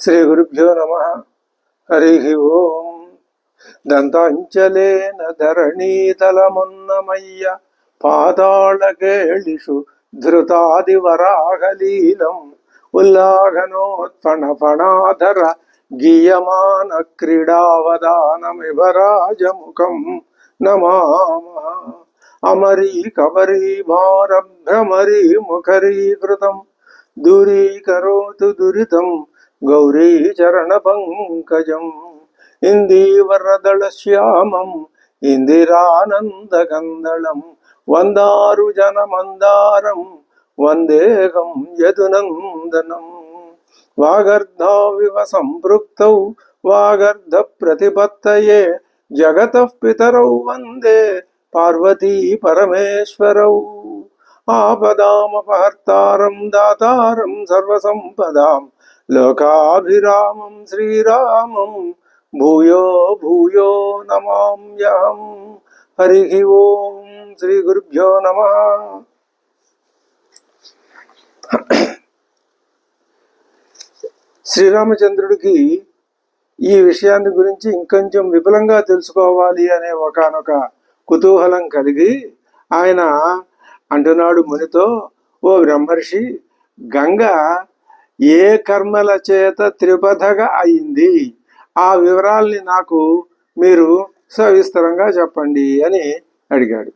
శ్రీ గురుభ్యో నమ. హరి ఓం. దంతాంచలేన ధరణీతలమున్నమయ్య పాతాళకేళిషు ధృతాదివరాహలీలం ఉల్లాఘనోత్ఫణ ఫణాధర గీయమాన క్రీడావదానమివ రాజముఖం నమామ. అమరీ కబరీ భారభ్రమరీ ముఖరీకృతం. దూరీకరోతు దురితం గౌరీ చరణ పంకజం ఇందీవరదళ శ్యామం ఇందిరానందగందళం వందారు జనమందారం వందేహం యదునందనం. వాగర్ధావివ సంపృక్తౌ వాగర్ధ ప్రతిపత్తయే జగతః పితరౌ వందే పార్వతీ పరమేశ్వరౌ. ఆపదామపహర్తారం దాతారం సర్వసంపదాం లోకాభిరామం శ్రీరామం భూయో భూయో నమామ్యహం హరి ఓం శ్రీ గురుభ్యో నమ. శ్రీరామచంద్రుడికి ఈ విషయాన్ని గురించి ఇంకొంచెం విపులంగా తెలుసుకోవాలి అనే ఒకనొక కుతూహలం కలిగి ఆయన అంటున్నాడు మునితో ఓ బ్రహ్మర్షి గంగ ఏ కర్మల చేత త్రిపథగా అయింది? ఆ వివరాల్ని నాకు మీరు సవిస్తరంగా చెప్పండి అని అడిగాడు.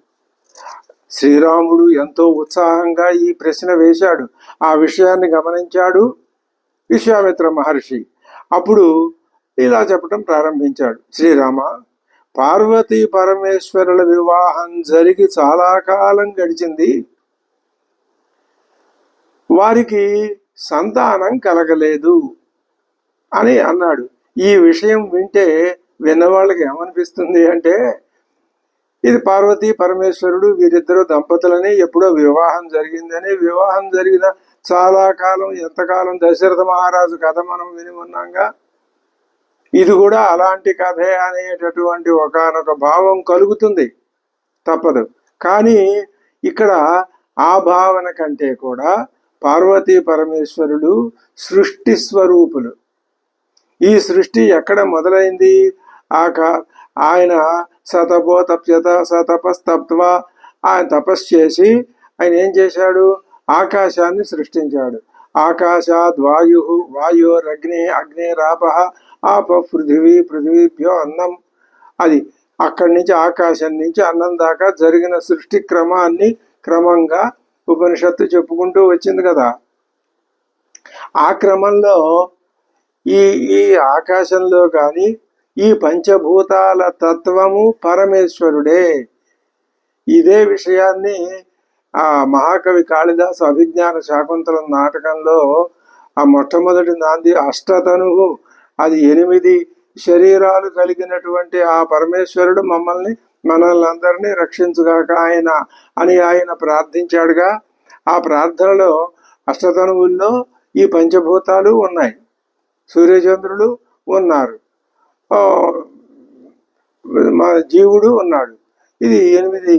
శ్రీరాముడు ఎంతో ఉత్సాహంగా ఈ ప్రశ్న వేశాడు. ఆ విషయాన్ని గమనించాడు విశ్వామిత్ర మహర్షి. అప్పుడు ఇలా చెప్పడం ప్రారంభించాడు. శ్రీరామ పార్వతీ పరమేశ్వరుల వివాహం జరిగి చాలా కాలం గడిచింది. వారికి సంతానం కలగలేదు అని అన్నాడు. ఈ విషయం వింటే విన్నవాళ్ళకి ఏమనిపిస్తుంది అంటే ఇది పార్వతీ పరమేశ్వరుడు వీరిద్దరు దంపతులని ఎప్పుడో వివాహం జరిగిందని వివాహం జరిగిన చాలా కాలం ఎంతకాలం దశరథ మహారాజు కథ మనం విని ఉన్నాగా? ఇది కూడా అలాంటి కథే అనేటటువంటి ఒకనొక భావం కలుగుతుంది. తప్పదు. కానీ ఇక్కడ ఆ భావన కంటే కూడా పార్వతీ పరమేశ్వరుడు సృష్టి స్వరూపులు. ఈ సృష్టి ఎక్కడ మొదలైంది? ఆ ఆయన సతపో తప్యత సతపస్తత్వ ఆయన తపస్సు చేసి ఆయన ఏం చేశాడు? ఆకాశాన్ని సృష్టించాడు. ఆకాశాద్ వాయు వాయురగ్ని అగ్నిరాప ఆప పృథివీ పృథివీభ్యో అన్నం. అది అక్కడి నుంచి ఆకాశం నుంచి అన్నం దాకా జరిగిన సృష్టి క్రమాన్ని క్రమంగా ఉపనిషత్తు చెప్పుకుంటూ వచ్చింది కదా. ఆ క్రమంలో ఈ ఈ ఆకాశంలో కానీ ఈ పంచభూతాల తత్వము పరమేశ్వరుడే. ఇదే విషయాన్ని ఆ మహాకవి కాళిదాసు అభిజ్ఞాన శాకుంతలం నాటకంలో ఆ మొట్టమొదటి నాంది అష్టతనువు అది ఎనిమిది శరీరాలు కలిగినటువంటి ఆ పరమేశ్వరుడు మమ్మల్ని మనల్ని అందరినీ రక్షించుగాక ఆయన అని ఆయన ప్రార్థించాడుగా. ఆ ప్రార్థనలో అష్టతనువుల్లో ఈ పంచభూతాలు ఉన్నాయి. సూర్యచంద్రుడు ఉన్నారు. మా జీవుడు ఉన్నాడు. ఇది ఎనిమిది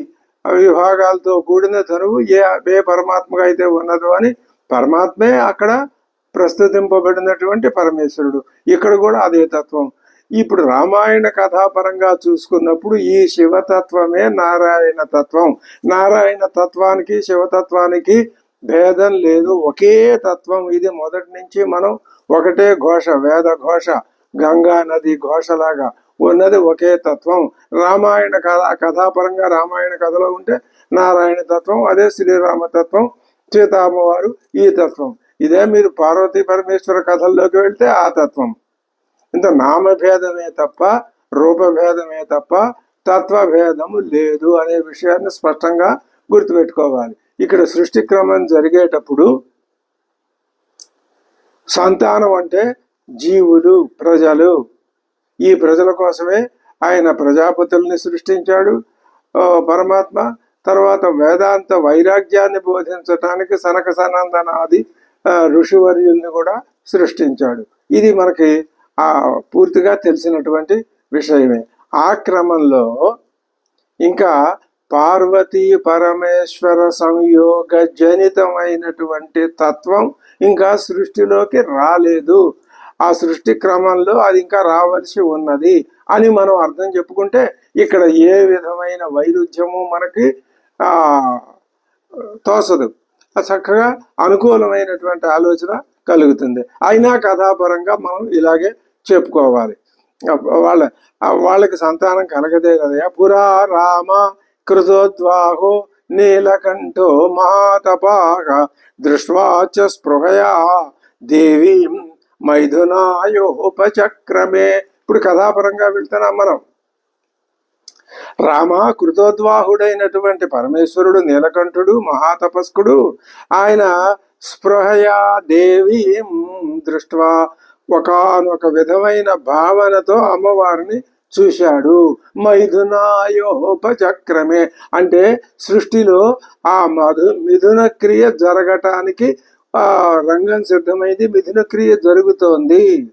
విభాగాలతో కూడిన తనువు ఏ ఏ పరమాత్మగా అయితే ఉన్నదో అని పరమాత్మే అక్కడ ప్రస్తుతింపబడినటువంటి పరమేశ్వరుడు. ఇక్కడ కూడా అదే తత్వం. ఇప్పుడు రామాయణ కథాపరంగా చూసుకున్నప్పుడు ఈ శివతత్వమే నారాయణ తత్వం. నారాయణ తత్వానికి శివతత్వానికి భేదం లేదు. ఒకే తత్వం. ఇది మొదటి నుంచి మనం ఒకటే ఘోష వేద ఘోష గంగా నది ఘోషలాగా ఉన్నది ఒకే తత్వం. రామాయణ కథ కథాపరంగా రామాయణ కథలో ఉంటే నారాయణ తత్వం అదే శ్రీరామ తత్వం సీతామ్మవారు ఈ తత్వం. ఇదే మీరు పార్వతీ పరమేశ్వర కథల్లోకి వెళ్తే ఆ తత్వం. ఇంత నామభేదమే తప్ప రూపభేదమే తప్ప తత్వభేదము లేదు అనే విషయాన్ని స్పష్టంగా గుర్తుపెట్టుకోవాలి. ఇక్కడ సృష్టి క్రమం జరిగేటప్పుడు సంతానం అంటే జీవులు ప్రజలు. ఈ ప్రజల కోసమే ఆయన ప్రజాపతుల్ని సృష్టించాడు పరమాత్మ. తర్వాత వేదాంత వైరాగ్యాన్ని బోధించటానికి సనక సనందనాది ఆ, ఋషివర్యుల్ని కూడా సృష్టించాడు. ఇది మనకి పూర్తిగా తెలిసినటువంటి విషయమే. ఆ క్రమంలో ఇంకా పార్వతీ పరమేశ్వర సంయోగ జనితమైనటువంటి తత్వం ఇంకా సృష్టిలోకి రాలేదు. ఆ సృష్టి క్రమంలో అది ఇంకా రావాల్సి ఉన్నది అని మనం అర్థం చెప్పుకుంటే ఇక్కడ ఏ విధమైన వైరుధ్యము మనకి తోసదు. చక్కగా అనుకూలమైనటువంటి ఆలోచన కలుగుతుంది. అయినా కథాపరంగా మనం ఇలాగే చెప్పుకోవాలి. వాళ్ళ వాళ్ళకి సంతానం కలగదే కదా పురా రామ కృతోద్వాహో నీలకంఠో మహాతపాక దృష్వాచ స్పృహయా దేవీం మైథునాయోపచక్రమే ఇప్పుడు కథాపరంగా వెళ్తున్నాం మనం. రామ కృతోద్వాహుడైనటువంటి పరమేశ్వరుడు నీలకంఠుడు మహాతపస్కుడు ఆయన స్పృహయా దేవి దృష్ట్వా. ఒకనొక విధమైన భావనతో అమ్మవారిని చూశాడు. మైథునాయోపచక్రమే అంటే సృష్టిలో ఆ మధు మిథున క్రియ జరగటానికి ఆ రంగం సిద్ధమైంది మిథున క్రియ జరుగుతోంది.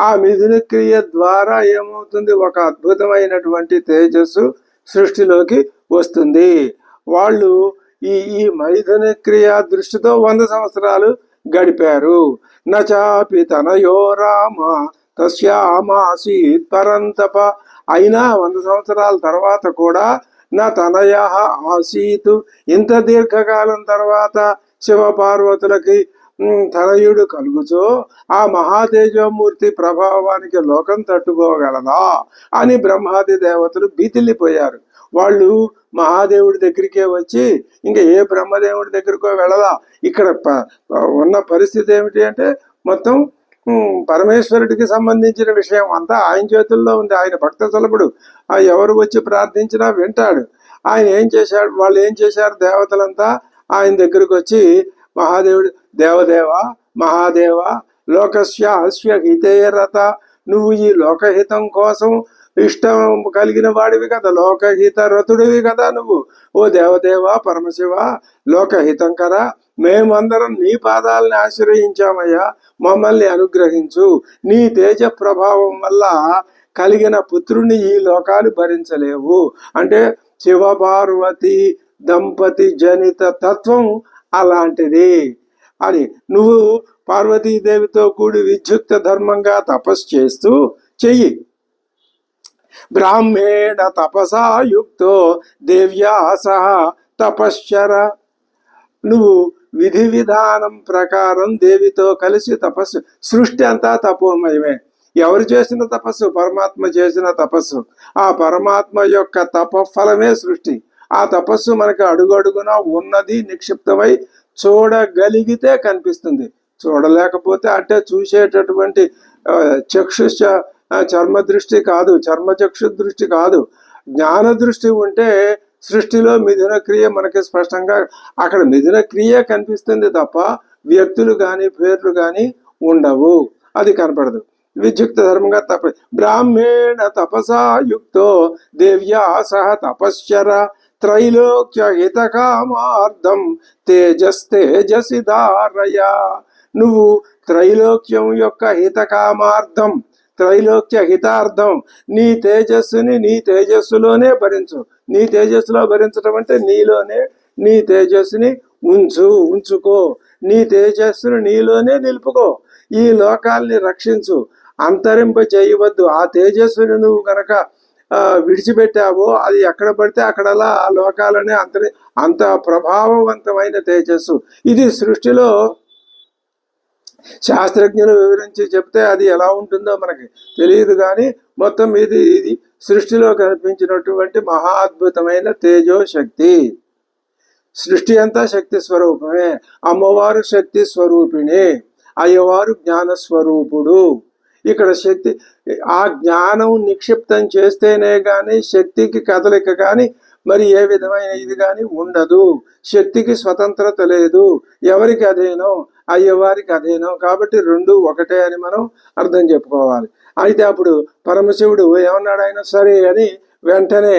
ఆ మిథున క్రియ ద్వారా ఏమవుతుంది? ఒక అద్భుతమైనటువంటి తేజస్సు సృష్టిలోకి వస్తుంది. వాళ్ళు ఈ ఈ మైథున క్రియ దృష్టితో వంద సంవత్సరాలు గడిపారు. నచాపి తనయో రామ తస్యామాసీత్ పరంతప. అయినా వంద సంవత్సరాల తర్వాత కూడా నా తనయ ఆసీతు. ఇంత దీర్ఘకాలం తర్వాత శివపార్వతులకి తనయుడు కలుగుచో ఆ మహాతేజోమూర్తి ప్రభావానికి లోకం తట్టుకోగలదా అని బ్రహ్మాది దేవతలు బీతిల్లిపోయారు. వాళ్ళు మహాదేవుడి దగ్గరికే వచ్చి ఇంకా ఏ బ్రహ్మదేవుడి దగ్గరికో వెళ్ళదా ఇక్కడ ప- ఉన్న పరిస్థితి ఏమిటి అంటే మొత్తం పరమేశ్వరుడికి సంబంధించిన విషయం అంతా ఆయన చేతుల్లో ఉంది. ఆయన భక్త సులభుడు. ఆ ఎవరు వచ్చి ప్రార్థించినా వింటాడు. ఆయన ఏం చేశాడు? వాళ్ళు ఏం చేశారు? దేవతలంతా ఆయన దగ్గరకు వచ్చి మహాదేవుడు దేవదేవ మహాదేవ లోకస్య అశ్వ హితేయరత నువ్వు ఈ లోకహితం కోసం ఇష్టం కలిగిన వాడివి కదా లోకహిత రథుడివి కదా నువ్వు. ఓ దేవదేవ పరమశివ లోకహితం కదా. మేమందరం నీ పాదాలని ఆశ్రయించామయ్యా. మమ్మల్ని అనుగ్రహించు. నీ తేజ ప్రభావం వల్ల కలిగిన పుత్రుని ఈ లోకాలు భరించలేవు. అంటే శివపార్వతి దంపతి జనిత తత్వం అలాంటిది అని. నువ్వు పార్వతీదేవితో కూడి విద్యుక్త ధర్మంగా తపస్సు చేస్తూ చెయ్యి. బ్రాహ్మేణ తపసా యుక్తో దేవ్యా సహ తపశ్చర. నువ్వు విధి విధానం ప్రకారం దేవితో కలిసి తపస్సు సృష్టి అంతా తపోమయమే. ఎవరు చేసిన తపస్సు? పరమాత్మ చేసిన తపస్సు. ఆ పరమాత్మ యొక్క తపఫలమే సృష్టి. ఆ తపస్సు మనకు అడుగడుగున ఉన్నది నిక్షిప్తమై చూడగలిగితే కనిపిస్తుంది. చూడలేకపోతే అంటే చూసేటటువంటి చక్షుష చర్మ దృష్టి కాదు చర్మచక్షు దృష్టి కాదు. జ్ఞాన దృష్టి ఉంటే సృష్టిలో మిథున క్రియ మనకి స్పష్టంగా అక్కడ మిథున క్రియ కనిపిస్తుంది తప్ప వ్యక్తులు కానీ పేర్లు కానీ ఉండవు. అది కనపడదు. విద్యుక్త ధర్మంగా తప బ్రాహ్మేణ తపసా యుక్తో దేవ్యా సహ తపశ్చర త్రైలోక్య హితకామార్థం తేజస్తేజసి ధారయ. నువ్వు త్రైలోక్యం యొక్క హితకామార్థం త్రైలోక్య హితార్థం. నీ తేజస్సుని నీ తేజస్సులోనే భరించు. నీ తేజస్సులో భరించడం అంటే నీలోనే నీ తేజస్సుని ఉంచు ఉంచుకో. నీ తేజస్సును నీలోనే నిలుపుకో. ఈ లోకాల్ని రక్షించు. అంతరింప చేయవద్దు. ఆ తేజస్సుని నువ్వు కనుక విడిచిపెట్టావో అది ఎక్కడ పడితే అక్కడలా ఆ లోకాలనే అంతరి అంత ప్రభావవంతమైన తేజస్సు. ఇది సృష్టిలో శాస్త్రజ్ఞులు వివరించి చెప్తే అది ఎలా ఉంటుందో మనకి తెలియదు కానీ మొత్తం ఇది ఇది సృష్టిలో కనిపించినటువంటి మహా అద్భుతమైన తేజో శక్తి సృష్టి అంతా శక్తి స్వరూపమే. అమ్మవారు శక్తి స్వరూపిణి. అయ్యవారు జ్ఞాన స్వరూపుడు. ఇక్కడ శక్తి ఆ జ్ఞానం నిక్షిప్తం చేస్తేనే కానీ శక్తికి కదలిక కానీ మరి ఏ విధమైన ఇది కానీ ఉండదు. శక్తికి స్వతంత్రత లేదు. ఎవరికి అధీనం అయ్యవారికి అధీనం కాబట్టి రెండు ఒకటే అని మనం అర్థం చెప్పుకోవాలి. అయితే అప్పుడు పరమశివుడు ఏమన్నాడు ఆయన? సరే అని వెంటనే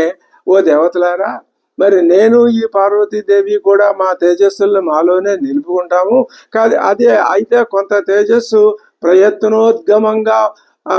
ఓ దేవతలారా మరి నేను ఈ పార్వతీదేవి కూడా మా తేజస్సులను మాలోనే నిలుపుకుంటాము. కాదు అదే అయితే కొంత తేజస్సు ప్రయత్నోద్గమంగా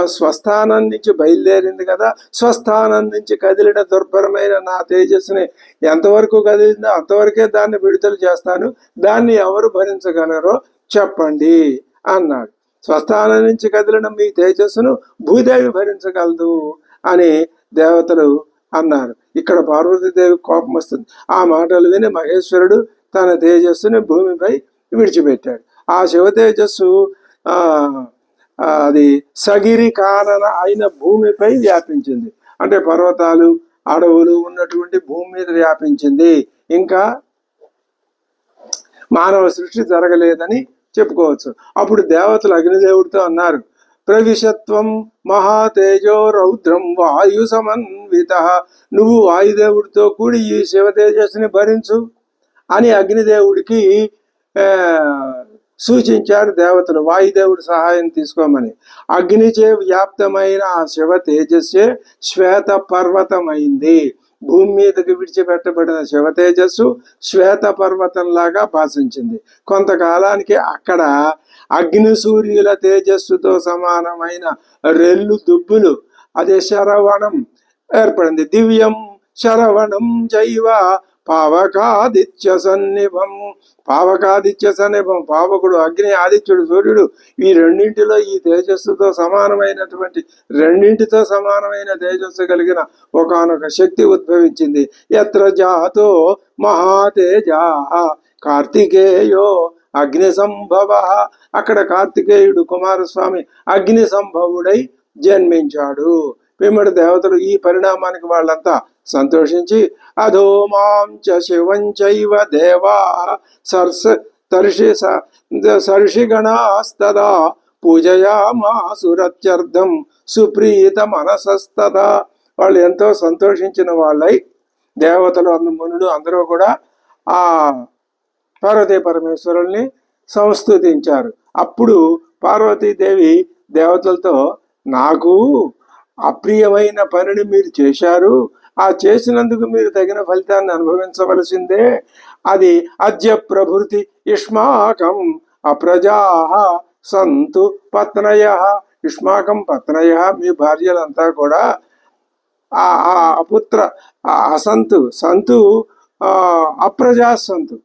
స్వస్థానం నుంచి బయలుదేరింది కదా స్వస్థానం నుంచి కదిలిన దుర్భరమైన నా తేజస్సుని ఎంతవరకు కదిలిందో అంతవరకే దాన్ని విడుదల చేస్తాను. దాన్ని ఎవరు భరించగలరో చెప్పండి అన్నాడు. స్వస్థానం నుంచి కదిలిన మీ తేజస్సును భూదేవి భరించగలదు అని దేవతలు అన్నారు. ఇక్కడ పార్వతీదేవి కోపం వస్తుంది. ఆ మాటలు విని మహేశ్వరుడు తన తేజస్సుని భూమిపై విడిచిపెట్టాడు. ఆ శివ తేజస్సు ఆ అది సగిరి కానన అయిన భూమిపై వ్యాపించింది. అంటే పర్వతాలు అడవులు ఉన్నటువంటి భూమి మీద వ్యాపించింది. ఇంకా మానవ సృష్టి జరగలేదని చెప్పుకోవచ్చు. అప్పుడు దేవతలు అగ్నిదేవుడితో అన్నారు ప్రవిశత్వం మహాతేజో రౌద్రం వాయు సమన్విత. నువ్వు వాయుదేవుడితో కూడి ఈ శివ తేజస్సుని భరించు అని అగ్నిదేవుడికి సూచించాడు సూచించారు దేవతలు వాయుదేవుడి సహాయం తీసుకోమని. అగ్నిచే వ్యాప్తమైన ఆ శివ తేజస్సే శ్వేత పర్వతమైంది. భూమి మీదకి విడిచిపెట్టబడిన శివ తేజస్సు శ్వేత పర్వతంలాగా భాషించింది. కొంతకాలానికి అక్కడ అగ్ని సూర్యుల తేజస్సుతో సమానమైన రెల్లు దుబ్బులు అదే శరవణం ఏర్పడింది. దివ్యం శరవణం జైవ పావకాదిత్య సన్నిభం. పావకాదిత్య సన్నిభం. పావకుడు అగ్ని ఆదిత్యుడు సూర్యుడు ఈ రెండింటిలో ఈ తేజస్సుతో సమానమైనటువంటి రెండింటితో సమానమైన తేజస్సు కలిగిన ఒకానొక శక్తి ఉద్భవించింది. ఎత్ర జాతో మహాతేజ కార్తికేయో అగ్ని సంభవ. అక్కడ కార్తికేయుడు కుమారస్వామి అగ్ని సంభవుడై జన్మించాడు. పిమ్మడి దేవతలు ఈ పరిణామానికి వాళ్ళంతా సంతోషించి అధో మాం చ శివం చైవ దేవా సర్స తర్షి సర్షిగణాస్తదా పూజయామాసురత్యర్థం సుప్రీత మనసస్తదా వాళ్ళు ఎంతో సంతోషించిన వాళ్ళై దేవతలు అందు మునులు అందరూ కూడా ఆ పార్వతీ పరమేశ్వరుల్ని సంస్థుతించారు. అప్పుడు పార్వతీదేవి దేవతలతో నాకు అప్రియమైన పనిని మీరు చేశారు. ఆ చేసినందుకు మీరు తగిన ఫలితాన్ని అనుభవించవలసిందే. అది అద్య ప్రభృతి యుష్మాకం అప్రజా సంతు పత్నయ. యుష్మాకం పత్నయ మీ భార్యలంతా కూడా ఆ అపుత్ర అసంతు సంతు అప్రజా సంతు.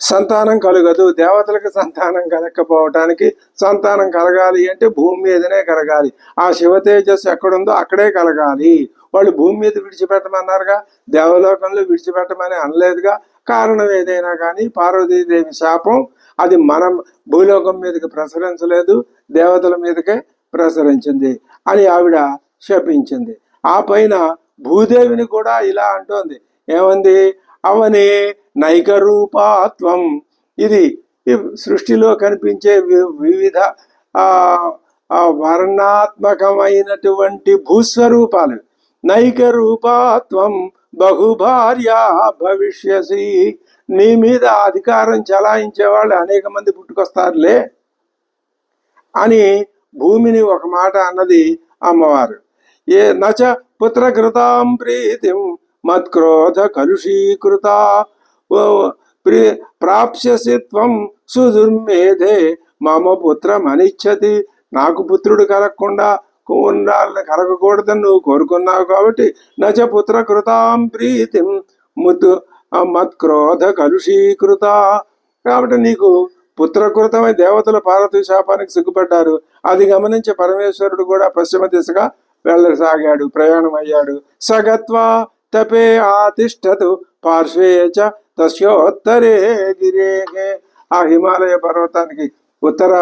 సంతానం కలగదు. దేవతలకు సంతానం కలగకపోవటానికి సంతానం కలగాలి అంటే భూమి మీదనే కలగాలి. ఆ శివతేజస్సు ఎక్కడుందో అక్కడే కలగాలి. వాళ్ళు భూమి మీద విడిచిపెట్టమన్నారుగా? దేవలోకంలో విడిచిపెట్టమని అనలేదుగా? కారణం ఏదైనా కానీ పార్వతీదేవి శాపం అది మనం భూలోకం మీదకి ప్రసరించలేదు దేవతల మీదకే ప్రసరించింది అని ఆవిడ శపించింది. ఆ పైన భూదేవిని కూడా ఇలా అంటోంది. ఏమంది? అవనే నైకరూపాత్వం. ఇది సృష్టిలో కనిపించే వి- వివిధ వర్ణాత్మకమైనటువంటి భూస్వరూపాలు. నైక రూపాత్వం బహుభార్య భవిష్యసి. నీ మీద అధికారం చలాయించే వాళ్ళు అనేక మంది పుట్టుకొస్తారులే అని భూమిని ఒక మాట అన్నది అమ్మవారు. ఏ నచ పుత్రకృతాం ప్రీతిం మత్క్రోధ కలుషీకృత ప్రాప్స్యసి త్వం సుదుర్మేధే మమ పుత్రం అనిచ్చతి నాకు పుత్రుడు కలగకుండా ఉండాలని కలగకూడదని నువ్వు కోరుకున్నావు కాబట్టి నచ పుత్రకృతాం ప్రీతిం ముత్ మత్క్రోధ కలుషీకృత కాబట్టి నీకు పుత్రకృతమై దేవతల పార్వతీ శాపానికి సిగ్గుపడ్డారు. అది గమనించి పరమేశ్వరుడు కూడా పశ్చిమ దిశగా వెళ్ళసాగాడు ప్రయాణం అయ్యాడు సగత్వా తపే ఆతిష్టదు పార్శ్వే చ తస్యోత్తరే గిరే ఆ హిమాలయ పర్వతానికి ఉత్తర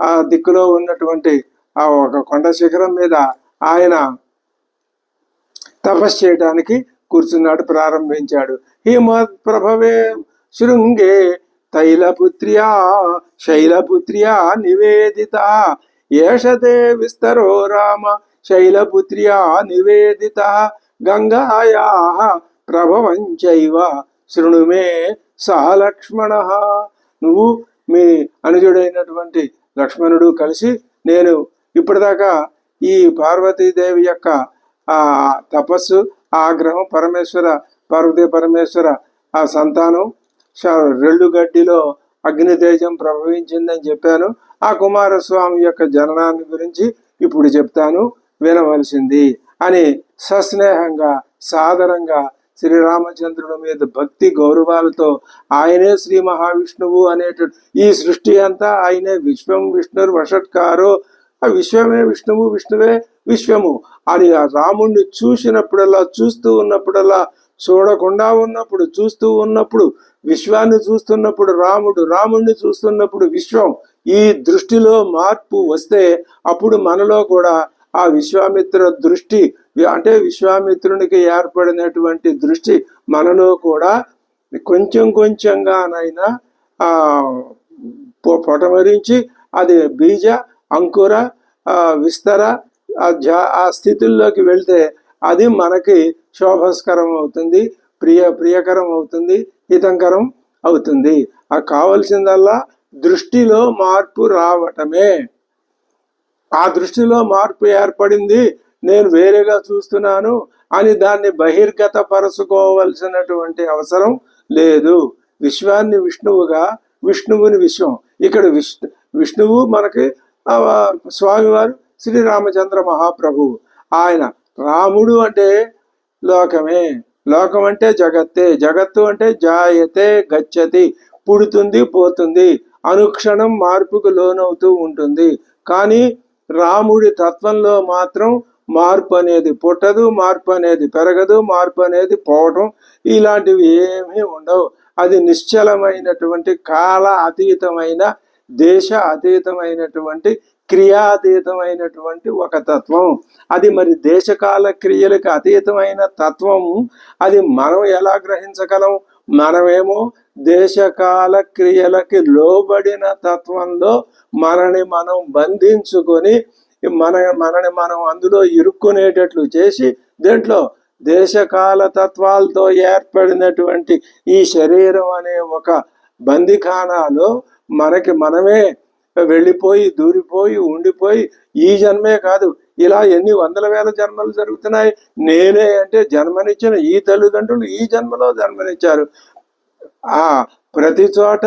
ఆ దిక్కులో ఉన్నటువంటి ఆ ఒక కొండ శిఖరం మీద ఆయన తపస్సు చేయడానికి కూర్చున్నాడు ప్రారంభించాడు. హిమత్ ప్రభవే శృంగే తైలపుత్ర్యా శైలపుత్ర్యా నివేదిత ఏషతే విస్తరో రామ శైలపుత్ర్యా నివేదిత గంగాయా ప్రభవంచైవ శృణుమే సహలక్ష్మణ నువ్వు మీ అనుజుడైనటువంటి లక్ష్మణుడు కలిసి నేను ఇప్పటిదాకా ఈ పార్వతీదేవి యొక్క ఆ తపస్సు ఆగ్రహం పరమేశ్వర పార్వతీ పరమేశ్వర ఆ సంతానం రెళ్ళు గడ్డిలో అగ్నితేజం ప్రభవించిందని చెప్పాను. ఆ కుమారస్వామి యొక్క జననాన్ని గురించి ఇప్పుడు చెప్తాను. వినవలసింది. అని సస్నేహంగా సాదరంగా శ్రీరామచంద్రుడి మీద భక్తి గౌరవాలతో ఆయనే శ్రీ మహావిష్ణువు అనేట ఈ సృష్టి అంతా ఆయనే విశ్వం విష్ణు వషట్కారో ఆ విశ్వమే విష్ణువు విష్ణువే విశ్వము అని ఆ రాముణ్ణి చూసినప్పుడల్లా చూస్తూ ఉన్నప్పుడల్లా చూడకుండా ఉన్నప్పుడు చూస్తూ ఉన్నప్పుడు విశ్వాన్ని చూస్తున్నప్పుడు రాముడు రాముణ్ణి చూస్తున్నప్పుడు విశ్వం ఈ దృష్టిలో మార్పు వస్తే అప్పుడు మనలో కూడా ఆ విశ్వామిత్ర దృష్టి అంటే విశ్వామిత్రునికి ఏర్పడినటువంటి దృష్టి మనలో కూడా కొంచెం కొంచెంగానైనా ఆ పొటమరించి అది బీజ అంకుర విస్తర ఆ ఆ స్థితుల్లోకి వెళ్తే అది మనకి శోభస్కరం అవుతుంది ప్రియ ప్రియకరం అవుతుంది హితంకరం అవుతుంది. ఆ కావలసిందల్లా దృష్టిలో మార్పు రావటమే. ఆ దృష్టిలో మార్పు ఏర్పడింది. నేను వేరేగా చూస్తున్నాను అని దాన్ని బహిర్గతపరచుకోవలసినటువంటి అవసరం లేదు. విశ్వాన్ని విష్ణువుగా విష్ణువుని విశ్వం. ఇక్కడ విష్ణు విష్ణువు మనకి స్వామివారు శ్రీరామచంద్ర మహాప్రభువు. ఆయన రాముడు అంటే లోకమే. లోకం అంటే జగత్తే. జగత్తు అంటే జాయతే గచ్చతి. పుడుతుంది పోతుంది. అనుక్షణం మార్పుకు లోనవుతూ ఉంటుంది. కానీ రాముడి తత్వంలో మాత్రం మార్పు అనేది పుట్టదు మార్పు అనేది పెరగదు మార్పు అనేది పోవటం ఇలాంటివి ఏమీ ఉండవు. అది నిశ్చలమైనటువంటి కాల అతీతమైన దేశ అతీతమైనటువంటి క్రియాతీతమైనటువంటి ఒక తత్వం. అది మరి దేశకాల క్రియలకు అతీతమైన తత్వము. అది మనం ఎలా గ్రహించగలం? మనమేమో దేశకాల క్రియలకి లోబడిన తత్వంలో మనని మనం బంధించుకొని మన మనని మనం అందులో ఇరుక్కునేటట్లు చేసి దేంట్లో దేశకాల తత్వాలతో ఏర్పడినటువంటి ఈ శరీరం అనే ఒక బందిఖానాలో మనకి మనమే వెళ్ళిపోయి దూరిపోయి ఉండిపోయి ఈ జన్మే కాదు ఇలా ఎన్ని వందల వేల జన్మలు జరుగుతున్నాయి? నేనే అంటే జన్మనిచ్చిన ఈ తల్లిదండ్రులు ఈ జన్మలో జన్మనిచ్చారు. ఆ ప్రతి చోట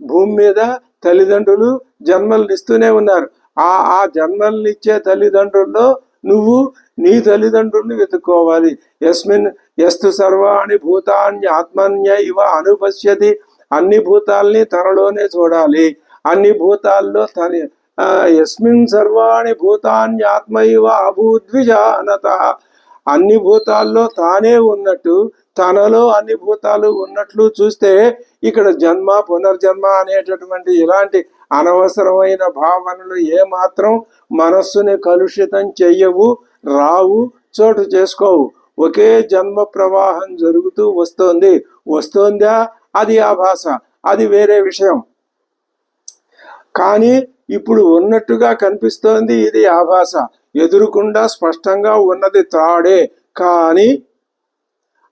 భూమి మీద తల్లిదండ్రులు జన్మలు ఇస్తూనే ఉన్నారు. ఆ ఆ జన్మల్ని ఇచ్చే తల్లిదండ్రుల్లో నువ్వు నీ తల్లిదండ్రుల్ని వెతుక్కోవాలి. యస్మిన్ ఎస్తు సర్వాణి భూతాన్ని ఆత్మన్య ఇవ అనుపశ్యతి. అన్ని భూతాల్ని తనలోనే చూడాలి. అన్ని భూతాల్లో తన యస్మిన్ సర్వాణి భూతాన్ని ఆత్మ ఇవ అభూద్విజానత. అన్ని భూతాల్లో తానే ఉన్నట్టు తనలో అన్ని భూతాలు ఉన్నట్లు చూస్తే ఇక్కడ జన్మ పునర్జన్మ అనేటటువంటి ఇలాంటి అనవసరమైన భావనలు ఏమాత్రం మనస్సుని కలుషితం చెయ్యవు రావు చోటు చేసుకోవు. ఒకే జన్మ ప్రవాహం జరుగుతూ వస్తోంది. వస్తోందా? అది ఆ భాష. అది వేరే విషయం. కానీ ఇప్పుడు ఉన్నట్టుగా కనిపిస్తోంది ఇది ఆభాస ఎదురుకుండా స్పష్టంగా ఉన్నది త్రాడే కానీ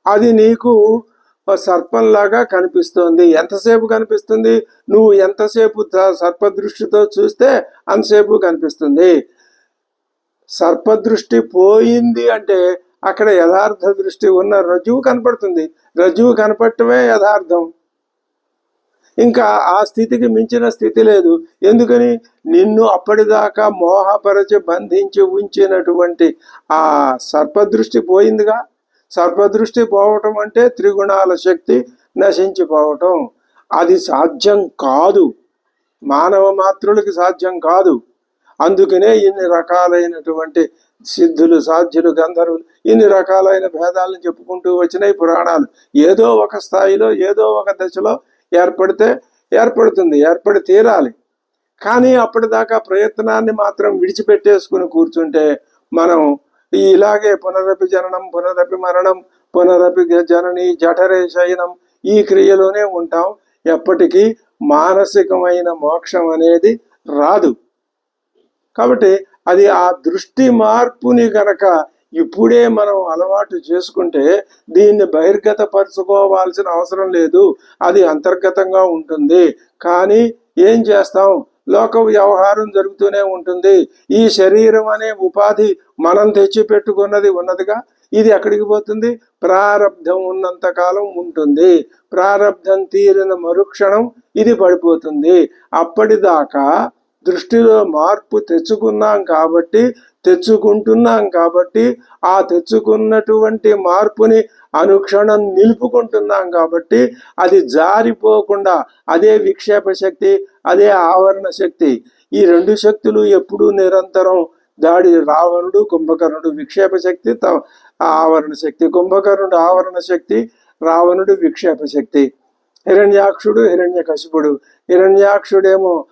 అది నీకు సర్పంలాగా కనిపిస్తుంది. ఎంతసేపు కనిపిస్తుంది? నువ్వు ఎంతసేపు సర్పదృష్టితో చూస్తే అంతసేపు కనిపిస్తుంది. సర్పదృష్టి పోయింది అంటే అక్కడ యథార్థ దృష్టి ఉన్న రజువు కనపడుతుంది. రజువు కనపడటమే యథార్థం. ఇంకా ఆ స్థితికి మించిన స్థితి లేదు. ఎందుకని? నిన్ను అప్పటిదాకా మోహపరచి బంధించి ఉంచినటువంటి ఆ సర్పదృష్టి పోయిందిగా. సర్పదృష్టి పోవటం అంటే త్రిగుణాల శక్తి నశించిపోవటం. అది సాధ్యం కాదు. మానవ మాత్రులకి సాధ్యం కాదు. అందుకనే ఇన్ని రకాలైనటువంటి సిద్ధులు సాధ్యులు గంధర్వులు ఇన్ని రకాలైన భేదాలను చెప్పుకుంటూ వచ్చినాయి పురాణాలు. ఏదో ఒక స్థాయిలో ఏదో ఒక దశలో ఏర్పడితే ఏర్పడుతుంది ఏర్పడి తీరాలి. కానీ అప్పటిదాకా ప్రయత్నాన్ని మాత్రం విడిచిపెట్టేసుకుని కూర్చుంటే మనం ఈ ఇలాగే పునరపి జననం పునరపి మరణం పునరపి జనని జఠరే శయనం ఈ క్రియలోనే ఉంటాం. ఎప్పటికీ మానసికమైన మోక్షం అనేది రాదు. కాబట్టి అది ఆ దృష్టి మార్పుని గనక ఇప్పుడే మనం అలవాటు చేసుకుంటే దీన్ని బహిర్గత పరుచుకోవాల్సిన అవసరం లేదు. అది అంతర్గతంగా ఉంటుంది. కానీ ఏం చేస్తాం? లోక వ్యవహారం జరుగుతూనే ఉంటుంది. ఈ శరీరం అనే ఉపాధి మనం తెచ్చిపెట్టుకున్నది ఉన్నదిగా ఇది ఎక్కడికి పోతుంది? ప్రారంధం ఉన్నంత కాలం ఉంటుంది. ప్రారబ్ధం తీరిన మరుక్షణం ఇది పడిపోతుంది. అప్పటిదాకా దృష్టిలో మార్పు తెచ్చుకున్నాం కాబట్టి తెచ్చుకుంటున్నాం కాబట్టి ఆ తెచ్చుకున్నటువంటి మార్పుని అనుక్షణం నిలుపుకుంటున్నాం కాబట్టి అది జారిపోకుండా అదే విక్షేప శక్తి అదే ఆవరణ శక్తి. ఈ రెండు శక్తులు ఎప్పుడూ నిరంతరం దాడి రావణుడు కుంభకర్ణుడు విక్షేప శక్తి త- ఆవరణ శక్తి. కుంభకర్ణుడు ఆవరణ శక్తి రావణుడు విక్షేప శక్తి. హిరణ్యాక్షుడు హిరణ్యకశిపుడు హిరణ్యాక్షుడేమో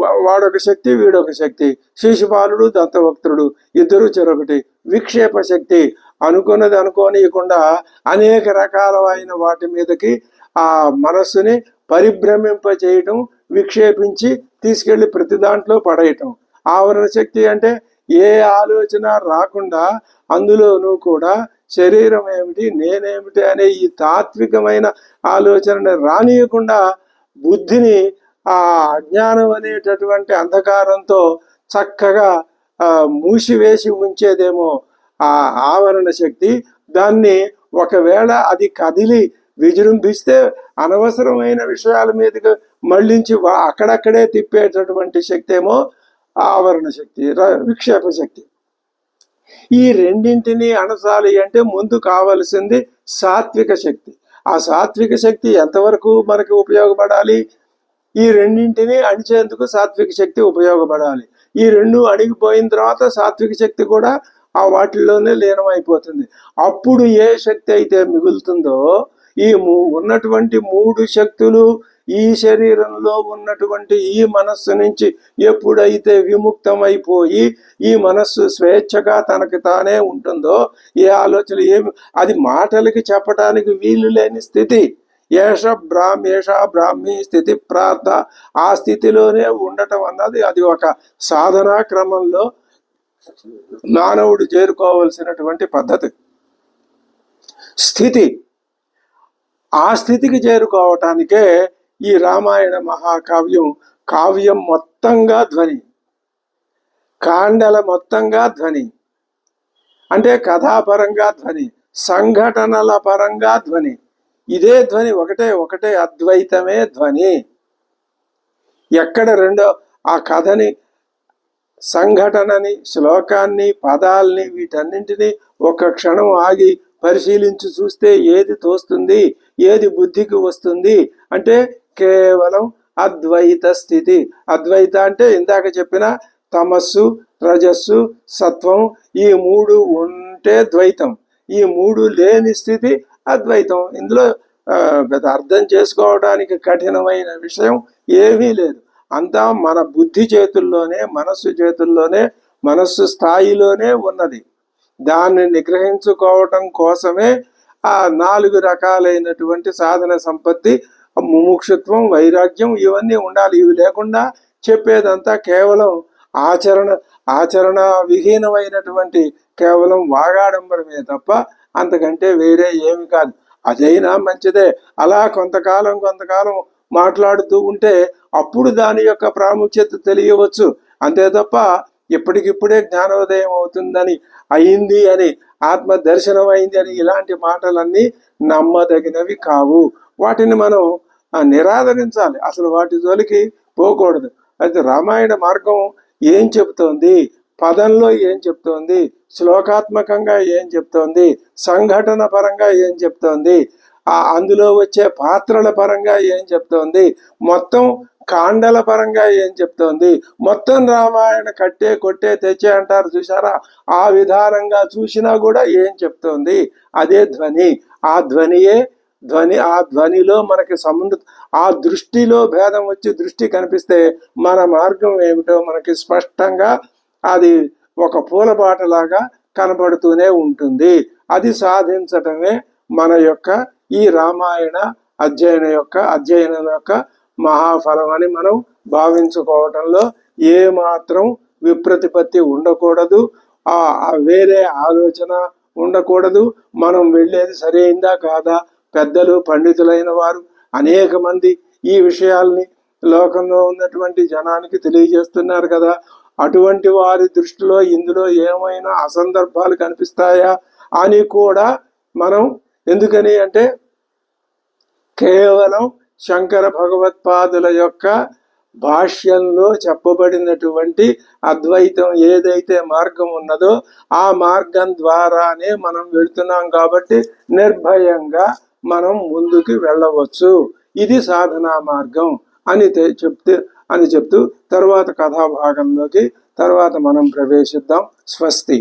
వాడొక శక్తి వీడొక శక్తి. శిశుపాలుడు దత్తభక్తుడు ఇద్దరు చెరొకటి. విక్షేప శక్తి. అనుకున్నది అనుకోనియకుండా అనేక రకాలైన వాటి మీదకి ఆ మనస్సుని పరిభ్రమింప చేయటం విక్షేపించి తీసుకెళ్ళి ప్రతి దాంట్లో పడేయటం. ఆవరణ శక్తి అంటే ఏ ఆలోచన రాకుండా అందులోనూ కూడా శరీరం ఏమిటి నేనేమిటి అనే ఈ తాత్వికమైన ఆలోచనని రానియకుండా బుద్ధిని ఆ అజ్ఞానం అనేటటువంటి అంధకారంతో చక్కగా మూసివేసి ఉంచేదేమో ఆ ఆవరణ శక్తి దాన్ని ఒకవేళ అది కదిలి విజృంభిస్తే అనవసరమైన విషయాల మీదకి మళ్ళించి అక్కడక్కడే తిప్పేటటువంటి శక్తి ఏమో ఆవరణ శక్తి ర- విక్షేప శక్తి. ఈ రెండింటిని అణచాలి అంటే ముందు కావలసింది సాత్విక శక్తి. ఆ సాత్విక శక్తి ఎంతవరకు మనకి ఉపయోగపడాలి? ఈ రెండింటిని అణిచేందుకు సాత్విక శక్తి ఉపయోగపడాలి. ఈ రెండు అణిగిపోయిన తర్వాత సాత్విక శక్తి కూడా ఆ వాటిల్లోనే లీనమైపోతుంది. అప్పుడు ఏ శక్తి అయితే మిగులుతుందో ఈ ఉన్నటువంటి మూడు శక్తులు ఈ శరీరంలో ఉన్నటువంటి ఈ మనస్సు నుంచి ఎప్పుడైతే విముక్తమైపోయి ఈ మనస్సు స్వేచ్ఛగా తనకి తానే ఉంటుందో ఏ ఆలోచన ఏమి అది మాటలకి చెప్పడానికి వీలు లేని స్థితి. ఏష బ్రాహ్మ ఏష బ్రాహ్మీ స్థితి ప్రార్థ ఆ స్థితిలోనే ఉండటం అన్నది అది ఒక సాధనా క్రమంలో మానవుడు చేరుకోవలసినటువంటి పద్ధతి. స్థితి. ఆ స్థితికి చేరుకోవటానికే ఈ రామాయణ మహాకావ్యం కావ్యం మొత్తంగా ధ్వని. కాండల మొత్తంగా ధ్వని. అంటే కథాపరంగా ధ్వని సంఘటనల పరంగా ధ్వని. ఇదే ధ్వని ఒకటే ఒకటే అద్వైతమే ధ్వని. ఎక్కడ రెండో ఆ కథని సంఘటనని శ్లోకాన్ని పదాల్ని వీటన్నింటినీ ఒక క్షణం ఆగి పరిశీలించి చూస్తే ఏది తోస్తుంది ఏది బుద్ధికి వస్తుంది అంటే కేవలం అద్వైత స్థితి. అద్వైత అంటే ఇందాక చెప్పిన తమస్సు రజస్సు సత్వం ఈ మూడు ఉంటే ద్వైతం. ఈ మూడు లేని స్థితి అద్వైతం. ఇందులో పెద్ద అర్థం చేసుకోవడానికి కఠినమైన విషయం ఏమీ లేదు. అంతా మన బుద్ధి చేతుల్లోనే మనస్సు చేతుల్లోనే మనస్సు స్థాయిలోనే ఉన్నది. దాన్ని నిగ్రహించుకోవటం కోసమే ఆ నాలుగు రకాలైనటువంటి సాధన సంపత్తి ముముక్షుత్వం వైరాగ్యం ఇవన్నీ ఉండాలి. ఇవి లేకుండా చెప్పేదంతా కేవలం ఆచరణ ఆచరణ విహీనమైనటువంటి కేవలం వాగాడంబరమే తప్ప అంతకంటే వేరే ఏమి కాదు. అదైనా మంచిదే. అలా కొంతకాలం కొంతకాలం మాట్లాడుతూ ఉంటే అప్పుడు దాని యొక్క ప్రాముఖ్యత తెలియవచ్చు. అంతే తప్ప ఇప్పటికిప్పుడే జ్ఞానోదయం అవుతుందని అయింది అని ఆత్మ దర్శనం అయింది అని ఇలాంటి మాటలన్నీ నమ్మదగినవి కావు. వాటిని మనం నిరాదరించాలి. అసలు వాటి జోలికి పోకూడదు. అయితే రామాయణ మార్గం ఏం చెబుతోంది? పదంలో ఏం చెప్తోంది శ్లోకాత్మకంగా ఏం చెప్తోంది సంఘటన పరంగా ఏం చెప్తోంది అందులో వచ్చే పాత్రల పరంగా ఏం చెప్తోంది? మొత్తం కాండల పరంగా ఏం చెప్తోంది? మొత్తం రామాయణ కట్టే కొట్టే తెచ్చే అంటారు చూసారా ఆ విధానంగా చూసినా కూడా ఏం చెప్తోంది? అదే ధ్వని. ఆ ధ్వనియే ధ్వని ఆ ధ్వనిలో మనకి సముద్ర ఆ దృష్టిలో భేదం వచ్చి దృష్టి కనిపిస్తే మన మార్గం ఏమిటో మనకి స్పష్టంగా అది ఒక పూలబాటలాగా కనబడుతూనే ఉంటుంది. అది సాధించటమే మన యొక్క ఈ రామాయణ అధ్యయన యొక్క అధ్యయనం యొక్క మహాఫలం అని మనం భావించుకోవటంలో ఏ మాత్రం విప్రతిపత్తి ఉండకూడదు. ఆ ఆ వేరే ఆలోచన ఉండకూడదు. మనం వెళ్ళేది సరైందా కాదా? పెద్దలు పండితులైన వారు అనేక మంది ఈ విషయాల్ని లోకంలో ఉన్నటువంటి జనానికి తెలియజేస్తున్నారు కదా. అటువంటి వారి దృష్టిలో ఇందులో ఏమైనా అసందర్భాలు కనిపిస్తాయా అని కూడా మనం ఎందుకని అంటే కేవలం శంకర భగవత్పాదుల యొక్క భాష్యంలో చెప్పబడినటువంటి అద్వైతం ఏదైతే మార్గం ఉన్నదో ఆ మార్గం ద్వారానే మనం వెళుతున్నాం కాబట్టి నిర్భయంగా మనం ముందుకు వెళ్ళవచ్చు. ఇది సాధనా మార్గం అని చెప్తే అని చెప్తూ తర్వాత కథాభాగంలోకి తర్వాత మనం ప్రవేశిద్దాం. స్వస్తి.